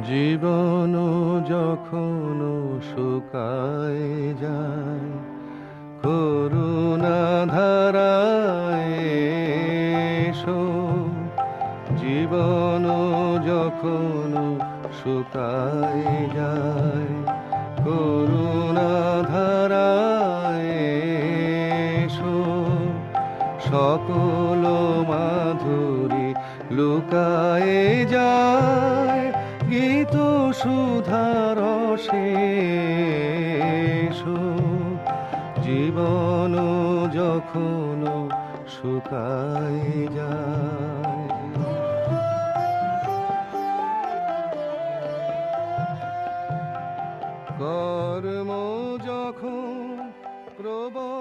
জীবন যখন শুকায় যায়, করুণা ধারায় জীবন যখন শুকায় যায়, করুণা ধারায় সকল মাধুরী লুকায়ে যায় গীত সুধার জীবন যখন শুকাই যায়। কর্ম যখন প্রবল